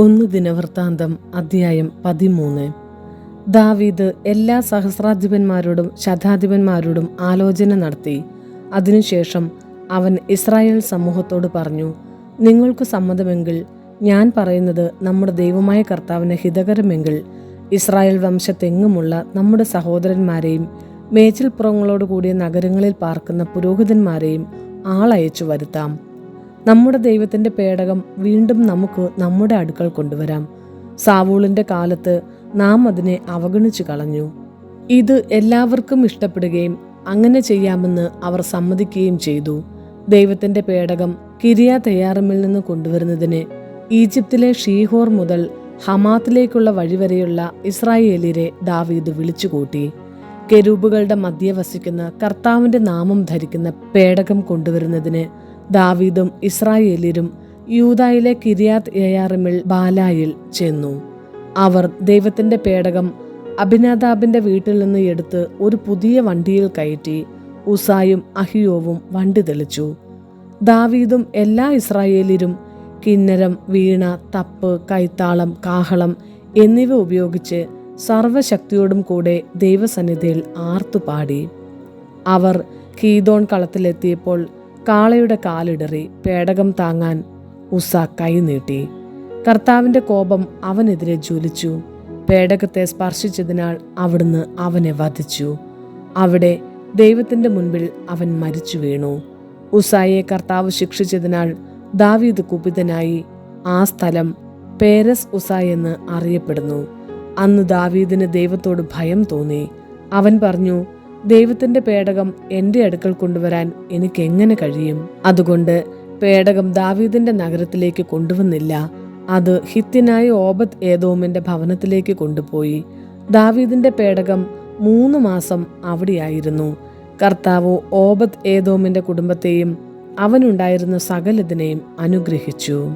ഒന്ന് ദിനവൃത്താന്തം അധ്യായം പതിമൂന്ന്. ദാവീദ് എല്ലാ സഹസ്രാധിപന്മാരോടും ശതാധിപന്മാരോടും ആലോചന നടത്തി. അതിനുശേഷം അവൻ ഇസ്രായേൽ സമൂഹത്തോട് പറഞ്ഞു നിങ്ങൾക്ക് സമ്മതമെങ്കിൽ ഞാൻ പറയുന്നത് നമ്മുടെ ദൈവമായ കർത്താവിന് ഹിതകരമെങ്കിൽ ഇസ്രായേൽ വംശത്തെങ്ങുമുള്ള നമ്മുടെ സഹോദരന്മാരെയും മേച്ചിൽപ്പുറങ്ങളോട് കൂടിയ നഗരങ്ങളിൽ പാർക്കുന്ന പുരോഹിതന്മാരെയും ആളയച്ചു വരുത്താം. നമ്മുടെ ദൈവത്തിന്റെ പേടകം വീണ്ടും നമുക്ക് നമ്മുടെ അടുക്കൽ കൊണ്ടുവരാം. സാവൂളിന്റെ കാലത്ത് നാം അതിനെ അവഗണിച്ചു കളഞ്ഞു. ഇത് എല്ലാവർക്കും ഇഷ്ടപ്പെടുകയും അങ്ങനെ ചെയ്യാമെന്ന് അവർ സമ്മതിക്കുകയും ചെയ്തു. ദൈവത്തിന്റെ പേടകം കിരിയ തയ്യാറമിൽ നിന്ന് കൊണ്ടുവരുന്നതിന് ഈജിപ്തിലെ ഷീഹോർ മുതൽ ഹമാത്തിലേക്കുള്ള വഴിവരെയുള്ള ഇസ്രായേലിരെ ദാവീദ് വിളിച്ചുകൂട്ടി. കെരൂബുകളുടെ മധ്യ വസിക്കുന്ന കർത്താവിന്റെ നാമം ധരിക്കുന്ന പേടകം കൊണ്ടുവരുന്നതിന് ദാവീദും ഇസ്രായേലിരും യൂതായിലെ കിരിയാത് യയാറിമിൽ ബാലായിൽ ചെന്നു. അവർ ദൈവത്തിന്റെ പേടകം അഭിനാദാബിന്റെ വീട്ടിൽ നിന്ന് എടുത്ത് ഒരു പുതിയ വണ്ടിയിൽ കയറ്റി ഉസായും അഹിയോവും വണ്ടി തെളിച്ചു. ദാവീദും എല്ലാ ഇസ്രായേലിരും കിന്നരം വീണ തപ്പ് കൈത്താളം കാഹളം എന്നിവ ഉപയോഗിച്ച് സർവശക്തിയോടും കൂടെ ദൈവസന്നിധിയിൽ ആർത്തുപാടി. അവർ കീതോൺ കളത്തിലെത്തിയപ്പോൾ കാളയുടെ കാലിടറി പേടകം താങ്ങാൻ ഉസ കൈ നീട്ടി. കർത്താവിന്റെ കോപം അവനെതിരെ ജ്വലിച്ചു. പേടകത്തെ സ്പർശിച്ചതിനാൽ അവിടുന്ന് അവനെ വധിച്ചു. അവിടെ ദൈവത്തിന്റെ മുൻപിൽ അവൻ മരിച്ചു വീണു. ഉസായെ കർത്താവ് ശിക്ഷിച്ചതിനാൽ ദാവീദ് കുപിതനായി ആ സ്ഥലം പേരസ് ഉസ എന്ന് അറിയപ്പെടുന്നു. അന്ന് ദാവീദിന് ദൈവത്തോട് ഭയം തോന്നി. അവൻ പറഞ്ഞു ദൈവത്തിന്റെ പേടകം എന്റെ അടുക്കൽ കൊണ്ടുവരാൻ എനിക്ക് എങ്ങനെ കഴിയും? അതുകൊണ്ട് പേടകം ദാവീദിന്റെ നഗരത്തിലേക്ക് കൊണ്ടുവന്നില്ല. അത് ഹിത്യനായ ഓബത് ഏതോമിന്റെ ഭവനത്തിലേക്ക് കൊണ്ടുപോയി. ദാവീദിന്റെ പേടകം മൂന്ന് മാസം അവിടെയായിരുന്നു. കർത്താവ് ഓബത് ഏതോമിന്റെ കുടുംബത്തെയും അവനുണ്ടായിരുന്ന സകലതിനെയും അനുഗ്രഹിച്ചു.